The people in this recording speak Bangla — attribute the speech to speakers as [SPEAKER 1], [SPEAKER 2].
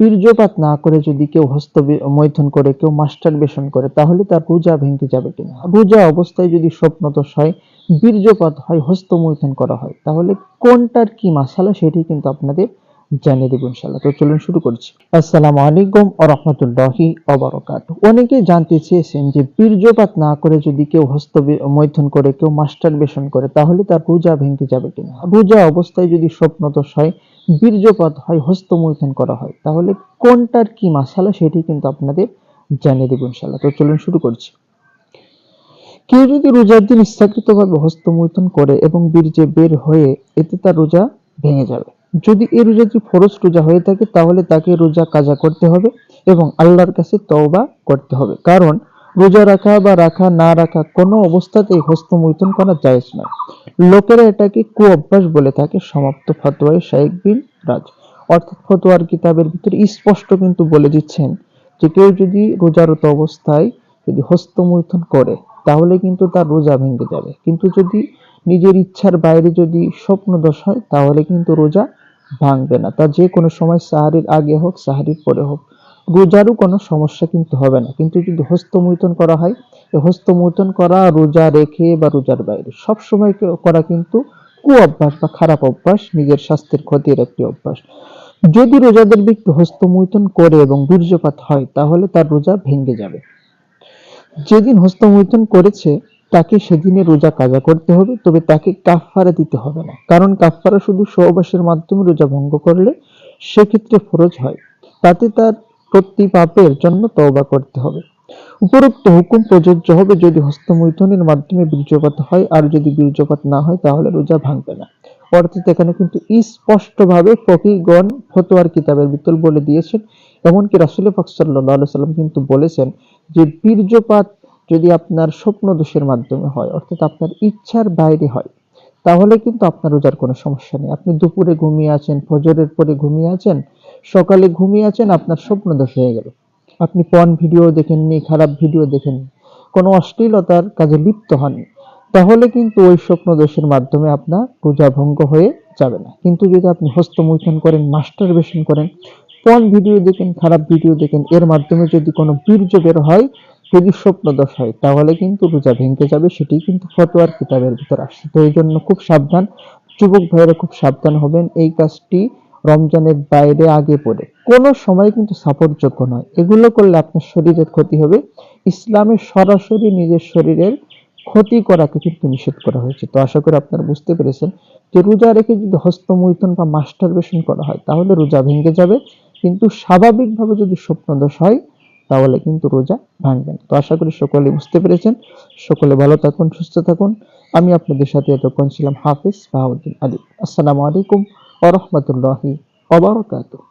[SPEAKER 1] বীর্যপাত না করে যদি কেউ হস্ত মৈথুন করে, কেউ মাস্টার বেশন করে, তাহলে তার রোজা ভেঙে যাবে কিনা? রোজা অবস্থায় যদি স্বপ্নদোষ হয়, বীর্যপাত হয়, হস্ত মৈথুন করা হয়, তাহলে কোনটার কি মাসালা সেটি কিন্তু আপনাদের জানিয়ে দেবো ইনশাল্লাহ তো চলুন শুরু করছি। আসসালামু আলাইকুম ও রহমতুল্লাহি অবরকাত অনেকে জানতে চেয়েছেন যে বীর্যপাত না করে যদি কেউ হস্ত মৈথন করে, কেউ মাস্টার বেশন করে, তাহলে তার রোজা ভেঙে যাবে কিনা? রোজা অবস্থায় যদি স্বপ্নদোষ হয় বীর্যপাত হয়, হস্তমৈথুন করা হয়। তাহলে কোনটার কি মাসালা সেটি কিন্তু আপনাদের জানিয়ে দেবো ইনশাল্লাহ তো চলুন শুরু করছি। কেউ যদি রোজার দিন ইচ্ছাকৃতভাবে হস্তমৈথুন করে এবং বীর্যে বের হয়ে এতে তার রোজা ভেঙে যাবে। যদি এই রোজাটি ফরজ রোজা হয়ে থাকে, তাহলে তাকে রোজা কাজা করতে হবে এবং আল্লাহর কাছে তওবা করতে হবে। কারণ রোজা রাখা বা রাখা না রাখা কোনো অবস্থাতেই হস্তমৈথুন করা জায়েজ নয়। লোকেরা এটাকে কু অভ্যাস বলে থাকে। সমাপ্ত ফতোয়ায় শাইখ বিন রাজ। অর্থাৎ ফতোয়ার কিতাবের ভিতরে স্পষ্ট কিন্তু বলে দিচ্ছেন যে কেউ যদি রোজারত অবস্থায় যদি হস্তমৈথুন করে, তাহলে কিন্তু তার রোজা ভেঙে যাবে। কিন্তু যদি নিজের ইচ্ছার বাইরে যদি স্বপ্নদোষ হয়, তাহলে কিন্তু রোজা ভাঙবে না। তা যে কোনো সময় সাহারির আগে হোক, সাহারির পরে হোক। রোজারও কোনো সমস্যা কিন্তু হবে না। কিন্তু যদি হস্তমৈথুন করা হয় হস্তমৈথুন করা রোজা রেখে বা রোজার বাইরে সব সময় করা কিন্তু কু অভ্যাস বা খারাপ অভ্যাস, নিজের স্বাস্থ্যের ক্ষতির একটি অভ্যাস। যদি রোজাদের ব্যক্তি হস্তমৈথুন করে এবং বীর্যপাত হয়, তাহলে তার রোজা ভেঙে যাবে। যেদিন হস্তমৈথুন করেছে, তাকে সেদিনে রোজা কাজা করতে হবে, তবে তাকে কাফফারা দিতে হবে না। কারণ কাফফারা শুধু সহবাসের মাধ্যমে রোজা ভঙ্গ করলে সেক্ষেত্রে ফরজ হয়। তাতে তার প্রতি পাপের জন্য তওবা করতে হবে। উপরোক্ত হুকুম প্রযোজ্য হবে যদি হস্তমৈথুনের মাধ্যমে বীর্যপাত হয়, আর যদি বীর্যপাত না হয়, তাহলে রোজা ভাঙবে না। অর্থাৎ এখানে কিন্তু স্পষ্টভাবে ফকিগণ ফতোয়ার কিতাবের ভিতর বলে দিয়েছেন, এমনকি রাসুল পাক আলাইহি সাল্লাম কিন্তু বলেছেন যে বীর্যপাত যদি আপনার স্বপ্ন দোষের মাধ্যমে হয়, অর্থাৎ আপনার ইচ্ছার বাইরে হয়, তাহলে কিন্তু আপনার রোজার কোনো সমস্যা নেই। আপনি দুপুরে ঘুমিয়ে আছেন, ফজরের পরে ঘুমিয়ে আছেন সকালে ঘুমিয়ে আছেন, আপনার স্বপ্ন দোষ হয়ে গেল। আপনি পন ভিডিও দেখেননি, খারাপ ভিডিও দেখেননি, কোনো অশ্লীলতার কাজে লিপ্ত হননি, তাহলে কিন্তু ওই স্বপ্ন দোষের মাধ্যমে আপনার রোজা ভঙ্গ হয়ে যাবে না। কিন্তু যদি আপনি হস্তমৈথুন করেন মাস্টার বেশন করেন পন ভিডিও দেখেন, খারাপ ভিডিও দেখেন, এর মাধ্যমে যদি কোনো বীর্য বের হয়, যদি স্বপ্নদোষ হয়, তাহলে কিন্তু রোজা ভেঙে যাবে, সেটি কিন্তু ফতোয়ার কিতাবের ভিতর আসছে। তো এই জন্য খুব সাবধান, যুবক ভাইয়েরা খুব সাবধান হবেন। এই কাজটি রমজানের বাইরে আগে পড়ে। কোনো সময় কিন্তু সাপোর্টযোগ্য নয়। এগুলো করলে আপনার শরীরের ক্ষতি হবে। ইসলামে সরাসরি নিজের শরীরের ক্ষতি করাকে কিন্তু নিষেধ করা হয়েছে। তো আশা করি আপনারা বুঝতে পেরেছেন যে রোজা রেখে যদি হস্তমৈথুন বা মাস্টারবেশন করা হয়, তাহলে রোজা ভেঙে যাবে। কিন্তু স্বাভাবিকভাবে যদি স্বপ্নদোষ হয়, তাহলে কিন্তু রোজা ভাঙবে না। তো আশা করি সকলে বুঝতে পেরেছেন। সকলে ভালো থাকুন, সুস্থ থাকুন। আমি আপনাদের সাথে এতক্ষণ ছিলাম হাফিজ বাহাউদ্দিন আলী। আসসালামু আলাইকুম। ওয়া রাহমাতুল্লাহি ওয়া বারাকাতুহু।